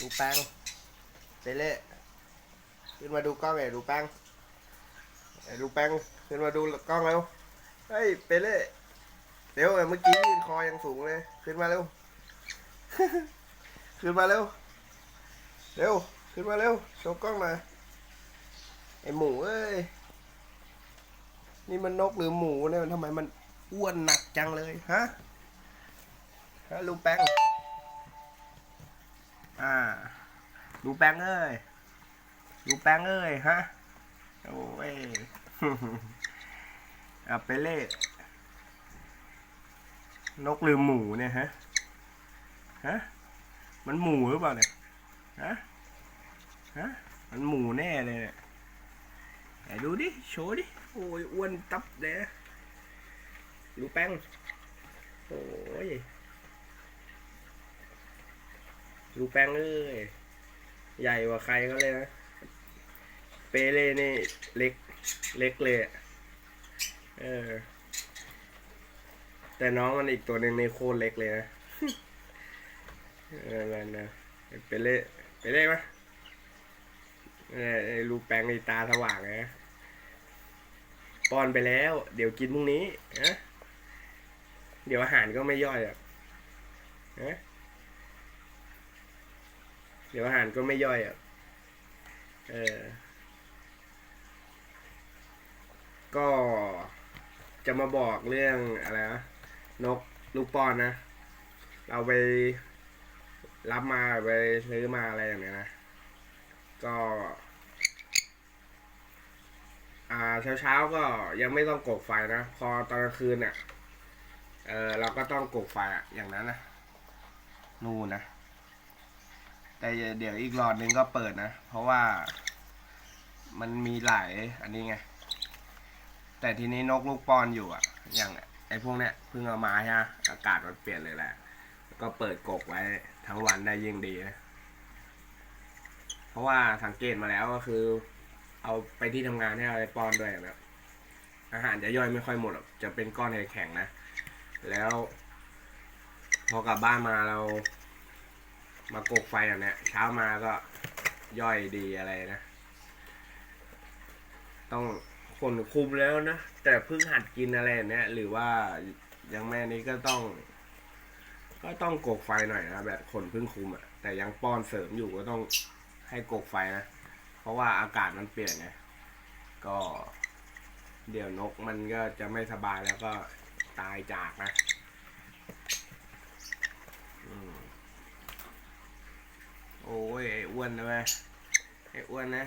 ดูแป้งเปเล่ขึ้นมาดูกล้องไอ้ดูแป้งไอ้ดูแป้งขึ้นมาดูกล้องแล้วเฮ้ยเปเล่เร็วเมื่อกี้ยืนคอยังสูงเลย ขึ้นมาเร็ว ขึ้นมาเร็ว เร็ว ขึ้นมาเร็วโชว์กล้องหน่อยไอหมูเอ้ย นี่มันนกหรือหมูเนี่ยมันทำไมมันอ้วนหนักจังเลยฮะฮะลุงแป้ง อ่าลุงแป้งเอ้ยลุงแป้งเอ้ยฮะ โอ้ยอะไปเล่ นกหรือหมูเนี่ยฮะ ฮะ มันหมูหรือเปล่าเนี่ย ฮะ ฮะ มันหมูแน่เลยเนี่ยไหนดูดิ โชว์ดิ โอ้ยอ้วนตับเลยดูแป้ง โอ้ย ดูแป้งเอ้ยใหญ่กว่าใครเขาเลยนะ เปเล่นี่เล็กเล็กเลยเออ แต่น้องมันอีกตัวหนึ่งในโคตรเล็กเลยนะเออนั่นนะเปเล่เปเล่ปะไอ้ลูแปงในตาสว่างนะป้อนไปแล้ว เดี๋ยวกินพรุ่งนี้นะเดี๋ยวอาหารก็ไม่ย่อยอะนะ เดี๋ยวอาหารก็ไม่ย่อยอะ เออ ก็จะมาบอกเรื่องอะไรนะนกลูกปอนนะ เราไปรับมาไปซื้อมาอะไรอย่างเงี้ยนะ ก็ อ่าเช้าเช้าๆก็ยังไม่ต้องกกไฟนะ พอตอนกลางคืนเนี่ยเออเราก็ต้องกกไฟอะอย่างนั้นนะ นู่นนะ แต่เดี๋ยวอีกหลอดหนึงก็เปิดนะ เพราะว่ามันมีหลายอันนี้ไง แต่ทีนี้นกลูกปอนอยู่อะ อย่างไอ้พวกเนี้ยเพิ่งเอามาใช่ไหมอากาศมันเปลี่ยนเลยแหละ ก็เปิดกกไว้ทั้งวันได้ยิ่งดีนะ เพราะว่าสังเกตมาแล้วก็คือ เอาไปที่ทำงานให้เอาไปป้อนด้วยนะอาหารจะย่อยไม่ค่อยหมดจะเป็นก้อนแข็งๆนะ แล้ว พอกลับบ้านมาเรา มากกไฟอย่างเนี้ยเช้ามาก็ย่อยดีอะไรนะ ต้องคนคุมแล้วนะ แต่เพิ่งหัดกินอะไรเนี้ยหรือว่ายังแม่นี้ก็ต้อง ก็ต้องกกไฟหน่อยนะแบบคนเพิ่งคุมอะ่ะแต่ยังป้อนเสริมอยู่ก็ต้องให้กกไฟนะ เพราะว่าอากาศมันเปลี่ยนไงก็ เดี๋ยวนกมันก็จะไม่สบายแล้วก็ตายจากนะอืม้ยไอ้อ้วนนะเว้ยไอ้อ้วนนะ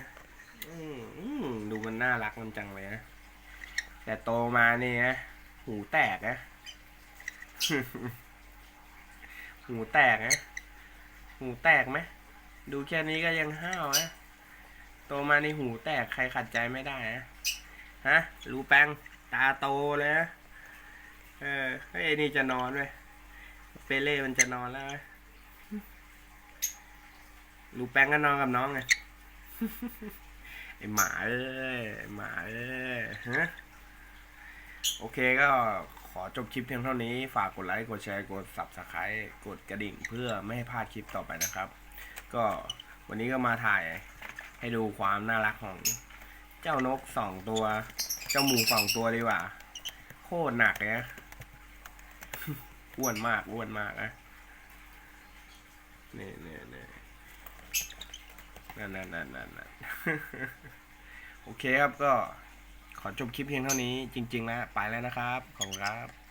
อืมอมดูมันน่ารักมันจังเลยนะแต่โตมานี่นะหูแตกนะหูแตกนะหูแตกไหมดูแค่นี้ก็ยังห้าวนะโตมาในหูแตกใครขัดใจไม่ได้นะฮะรูแปงตาโตเลยนะเออไอ้นี่จะนอนไหมเปเล่มันจะนอนแล้ว ไหมรูแป้งก็นอนกับน้องไง ไอหมาเอ้ยไอหมาเอ้ยฮะโอเคก็ขอจบคลิปเพียงเท่านี้ ฝากกดไลค์ กดแชร์ กด subscribe กดกระดิ่ง เพื่อไม่ให้พลาดคลิปต่อไปนะครับ ก็วันนี้ก็มาถ่ายให้ดูความน่ารักของเจ้านกสองตัว เจ้าหมูสองตัวดีกว่า โคตรหนักเลยนะอ้วนมากอ้วนมากนะนี่นี่นี่ นั่นนั่นนั่นนั่นโอเคครับก็ขอจบคลิปเพียงเท่านี้จริงๆแล้วไปแล้วนะครับ ขอบคุณครับ